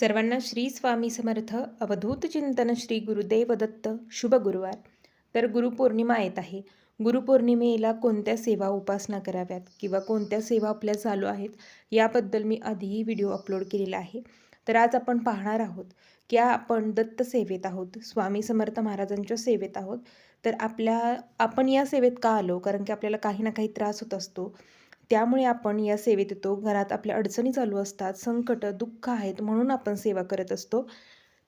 सर्वांना श्री स्वामी समर्थ. अवधूत चिंतन श्री गुरुदेव दत्त. शुभ गुरुवार. तर गुरुपौर्णिमा येत आहे. गुरुपौर्णिमेला कोणत्या सेवा उपासना कराव्यात किंवा कोणत्या सेवा आपल्या चालू आहेत याबद्दल मी आधीही व्हिडिओ अपलोड केलेला आहे. तर आज आपण पाहणार आहोत की आपण दत्त सेवेत आहोत स्वामी समर्थ महाराजांच्या सेवेत आहोत. तर आपल्या आपण या सेवेत का आलो? कारण की आपल्याला काही ना काही त्रास होत असतो. त्यामुळे आपण या सेवेत येतो. घरात आपल्या अडचणी चालू असतात संकट दुःख आहेत म्हणून आपण सेवा करत असतो.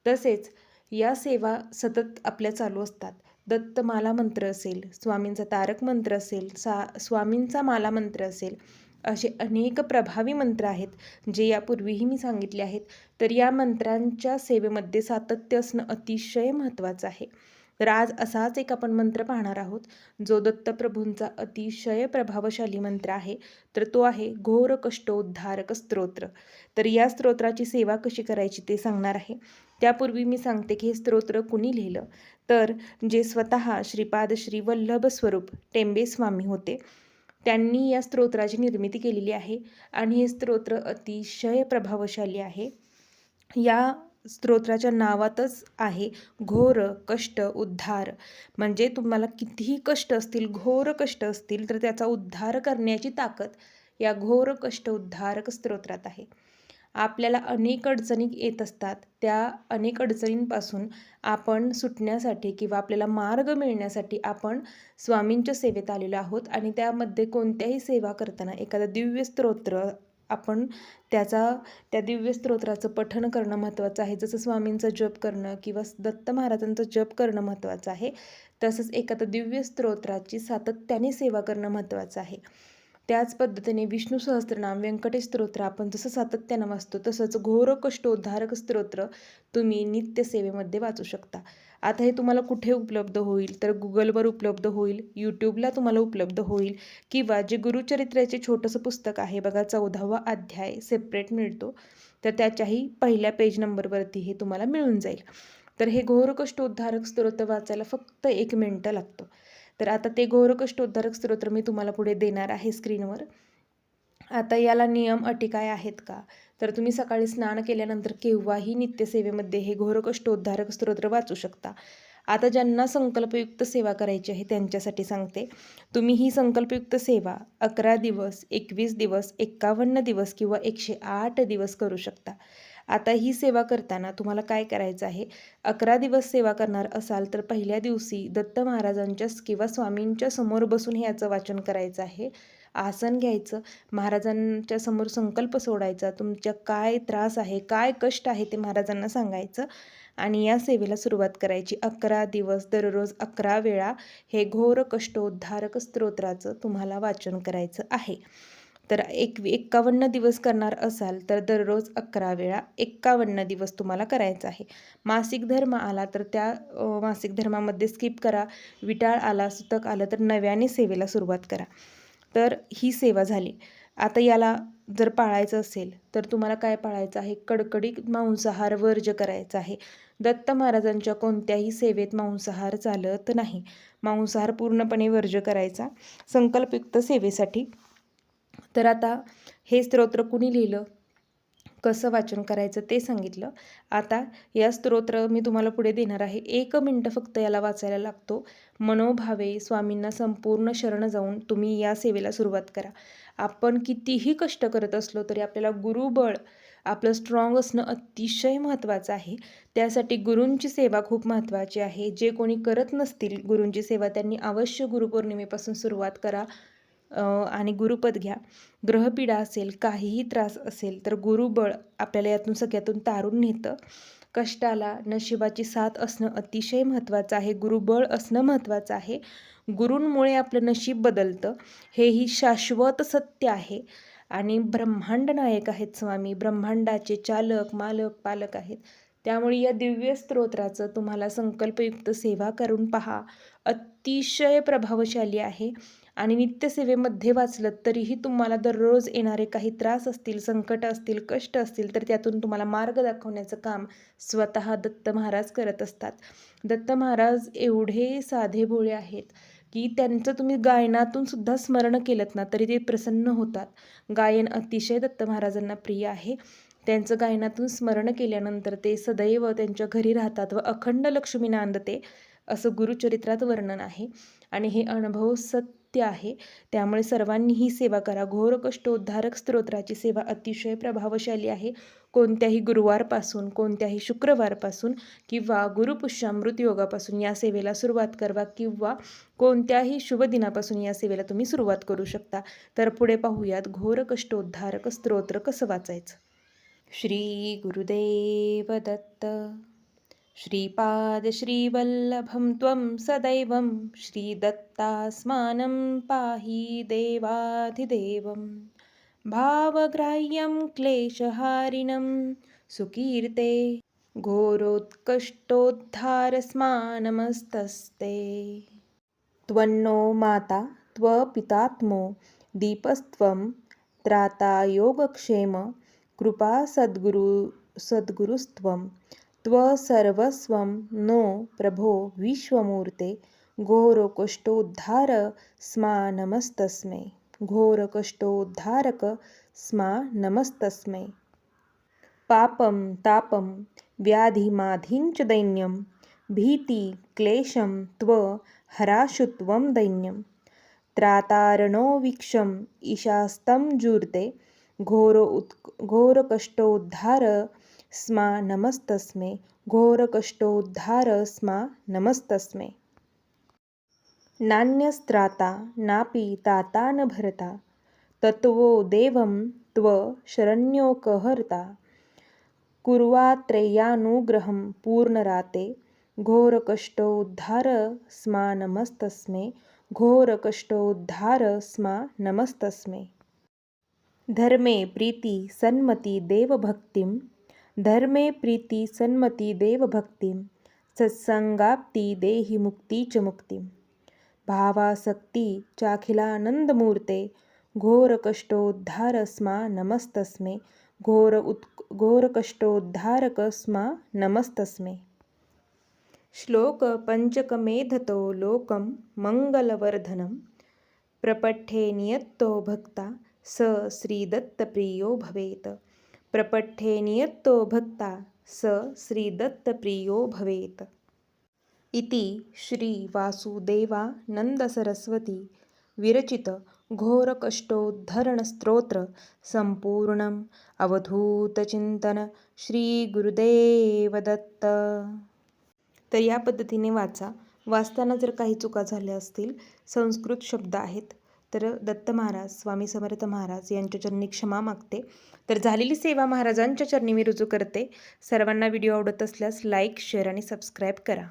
तसेच या सेवा सतत आपल्या चालू असतात. दत्त माला मंत्र असेल स्वामींचा तारक मंत्र असेल सा स्वामींचा माला मंत्र असेल असे अनेक प्रभावी मंत्र आहेत जे यापूर्वीही मी सांगितले आहेत. तर या मंत्रांच्या सेवेमध्ये सातत्य असणं अतिशय महत्त्वाचं आहे. तर आज असाच एक आपण मंत्र पाहणार आहोत जो दत्तप्रभूंचा अतिशय प्रभावशाली मंत्र आहे. तर तो आहे घोर कष्टोद्धारक स्तोत्र. तर या स्तोत्राची सेवा कशी करायची ते सांगणार आहे. त्यापूर्वी मी सांगते की हे स्तोत्र कुणी लिहिलं? तर जे स्वतः श्रीपाद श्री वल्लभ स्वरूप टेंबे स्वामी होते. त्यांनी या स्तोत्राची निर्मिती केलेली आहे आणि हे स्तोत्र अतिशय प्रभावशाली आहे. या स्तोत्राच्या नावातच आहे. घोर कष्ट उद्धार. म्हणजे तुम्हाला कितीही कष्ट असतील घोर कष्ट असतील तर त्याचा उद्धार करण्याची ताकद या घोर कष्ट उद्धारक स्तोत्रात आहे. आपल्याला अनेक अडचणी येत असतात. त्या अनेक अडचणींपासून आपण सुटण्यासाठी किंवा आपल्याला मार्ग मिळण्यासाठी आपण स्वामींच्या सेवेत आलेलो आहोत आणि त्यामध्ये कोणत्याही सेवा करताना एखादं दिव्य स्तोत्र आपण त्याचा त्या दिव्य स्तोत्राचं पठण करणं महत्त्वाचं आहे. जसं स्वामींचं जप करणं किंवा दत्त महाराजांचं जप करणं महत्त्वाचं आहे. तसंच एखादं दिव्य स्तोत्राची सातत्याने सेवा करणं महत्त्वाचं आहे. त्याच पद्धतीने विष्णू सहस्त्रनाम व्यंकटेश स्तोत्र आपण जसं सातत्यानं वाचतो तसंच घोर कष्टोद्धारक स्तोत्र तुम्ही नित्यसेवेमध्ये वाचू शकता. आता हे तुम्हाला कुठे उपलब्ध होईल? तर गुगलवर उपलब्ध होईल यूट्यूबला तुम्हाला उपलब्ध होईल किंवा जे गुरुचरित्राचे छोटंसं पुस्तक आहे बघा चौदावा अध्याय सेपरेट मिळतो. तर त्याच्याही पहिल्या पेज नंबरवरती हे तुम्हाला मिळून जाईल. तर हे घोर कष्टोद्धारक स्तोत्र वाचायला फक्त एक मिनटं लागतो. तर आता ते घोरकष्टोद्धारक स्तोत्र मी तुम्हाला पुढे देणार आहे स्क्रीनवर. आता याला नियम अटी काय आहेत का? तर तुम्ही सकाळी स्नान केल्यानंतर केव्हाही नित्यसेवेमध्ये हे घोरकष्टोद्धारक स्तोत्र वाचू शकता. आता ज्यांना संकल्पयुक्त सेवा करायची आहे त्यांच्यासाठी सांगते. तुम्ही ही संकल्पयुक्त सेवा अकरा दिवस एकवीस दिवस एक्कावन्न दिवस किंवा एकशे आठ दिवस करू शकता. आता ही सेवा करताना तुम्हाला काय करायचं आहे? अकरा दिवस सेवा करणार असाल तर पहिल्या दिवशी दत्त महाराजांच्या किंवा स्वामींच्या समोर बसून याचं वाचन करायचं आहे. आसन घ्यायचं. महाराजांच्या समोर संकल्प सोडायचा. तुमच्या काय त्रास आहे? काय कष्ट आहे? ते महाराजांना सांगायचं. आणि या सेवेला सुरुवात करायची. अकरा दिवस दररोज अकरा वेळा हे घोर कष्टोद्धारक स्तोत्राचं तुम्हाला वाचन करायचं आहे. तर एक एक्कावन्न दिवस करणार असाल तर दररोज अकरा वेळा एक्कावन्न दिवस तुम्हाला करायचा आहे. मासिक धर्म आला तर त्या मासिक धर्मामध्ये स्किप करा. विटाळ आला सुतक आलं तर नव्याने सेवेला सुरुवात करा. तर ही सेवा झाली. आता याला जर पाळायचं असेल तर तुम्हाला काय पाळायचं आहे? कडकडीत मांसाहार वर्ज करायचा आहे. दत्त महाराजांच्या कोणत्याही सेवेत मांसाहार चालत नाही. मांसाहार पूर्णपणे वर्ज करायचा. संकल्पयुक्त सेवेसाठी तर आता हे स्तोत्र कुणी लिहिलं? कसं वाचन करायचं ते सांगितलं. आता या स्तोत्र मी तुम्हाला पुढे देणार आहे. एक मिनटं फक्त याला वाचायला लागतो. मनोभावे स्वामींना संपूर्ण शरण जाऊन तुम्ही या सेवेला सुरुवात करा. आपण कितीही कष्ट करत असलो तरी आपल्याला गुरुबळ आपलं स्ट्रॉंग असणं अतिशय महत्त्वाचं आहे. त्यासाठी गुरूंची सेवा खूप महत्त्वाची आहे. जे कोणी करत नसतील गुरूंची सेवा त्यांनी अवश्य गुरुपौर्णिमेपासून सुरुवात करा. आणि गुरुपद घ्या. ग्रहपीडा असेल काहीही त्रास असेल तर गुरुबळ आपल्याला यातून सगळ्यातून तारून नेतं. कष्टाला नशिबाची साथ असणं अतिशय महत्त्वाचं आहे. गुरुबळ असणं महत्त्वाचं आहे. गुरूंमुळे आपलं नशीब बदलतं. हेही शाश्वत सत्य आहे. आणि ब्रह्मांड नायक आहेत स्वामी. ब्रह्मांडाचे चालक मालक पालक आहेत. त्यामुळे या दिव्य स्तोत्राचं तुम्हाला संकल्पयुक्त सेवा करून पहा. अतिशय प्रभावशाली आहे. आणि नित्यसेवेमध्ये वाचलं तरीही तुम्हाला दररोज येणारे काही त्रास असतील संकट असतील कष्ट असतील तर त्यातून तुम्हाला मार्ग दाखवण्याचं काम स्वतः दत्त महाराज करत असतात. दत्त महाराज एवढे साधे भोळे आहेत की त्यांचं तुम्ही गायनातून सुद्धा स्मरण केलं ना तरी ते प्रसन्न होतात. गायन अतिशय दत्त महाराजांना प्रिय आहे. त्यांचं गायनातून स्मरण केल्यानंतर ते सदैव त्यांच्या घरी राहतात व अखंड लक्ष्मी नांदते असं गुरुचरित्रात वर्णन आहे. आणि हे अनुभव सत्य आहे. त्यामुळे सर्वांनी ही सेवा करा. घोर कष्टोद्धारक स्तोत्राची सेवा अतिशय प्रभावशाली आहे. कोणत्याही गुरुवारपासून कोणत्याही शुक्रवारपासून किंवा गुरुपुष्यामृत योगापासून या सेवेला सुरुवात करवा किंवा कोणत्याही शुभ दिनापासून या सेवेला तुम्ही सुरुवात करू शकता. तर पुढे पाहूयात घोर कष्टोद्धारक स्तोत्र कसं वाचायचं? श्री गुरुदेव दत्त श्रीपाद श्रीवल्लभं त्वं सदैवं श्रीदत्तास्मानं पाहि देवाधिदेवं। भावग्राह्यं क्लेशहारिणं सुकीर्ते घोरोत्कष्टोद्धारस्मानमस्तस्ते। त्वन्नो माता त्वपितात्मो दीपस्त्वं त्राता योगक्षेम कृपा सद्गुरु सद्गुरुस्त्वं त्वसर्वस्वं नो प्रभो विश्वमूर्ते घोरकष्टोद्धार स्मा नमस्तस्मै घोरकष्टोद्धारक स्मा नमस्तस्मै पापं तापं व्याधिमाधिञ्च दैन्यं भीति क्लेशं त्व हराशुत्वं दैन्यं। त्रातारणो वीक्षम् ईशास्तं जूर्ते घोर उत् घोरकष्टोद्धार स्मा नमस्तस्मै। घोरकष्टोद्धार स्मा नमस्तस्मै। नान्यस्त्राता नापि ताता न भरता तत्वो देवं त्व शरण्योकहर्ता। कुर्वात्रेयानुग्रहं पूर्णराते। घोरकष्टोद्धार स्मा नमस्तस्मै। घोरकष्टोद्धार स्मा नमस्तस्मै। धर्मे प्रीती सन्मती देवभक्तिं धर्मे प्रीती सन्मती देवभक्ती सत्संगाप्ती देहि मुक्ती च मुक्तिं। भावासक्ती चाखिलानन्दमूर्ते घोरकष्टोद्धारस्मा नमस्तस्मे घोर उत् घोरकष्टोद्धारकस्मा स्मा श्लोकपञ्चकमेधतो श्लोक लोकं मङ्गलवर्धनं प्रपठे नियत्तो भक्ता स श्रीदत्तप्रियो भवेत्। प्रपठ्ये नियत्तो भक्ता स श्रीदत्तप्रियो भवेत्। इति श्रीवासुदेवानन्दसरस्वती विरचित घोरकष्टोद्धरणस्तोत्र संपूर्णम् अवधूतचिंतन श्री गुरुदेव दत्त तर या पद्धतीने वाचा. वाचताना जर काही चुका झाल्या असतील संस्कृत शब्द आहेत तर दत्त महाराज स्वामी समर्थ महाराज यांच्या चरणी क्षमा मागते. तर झालेली सेवा महाराजांच्या चरणी मी रुजू करते. सर्वांना व्हिडिओ आवडत असल्यास लाईक शेअर आणि सबस्क्राईब करा.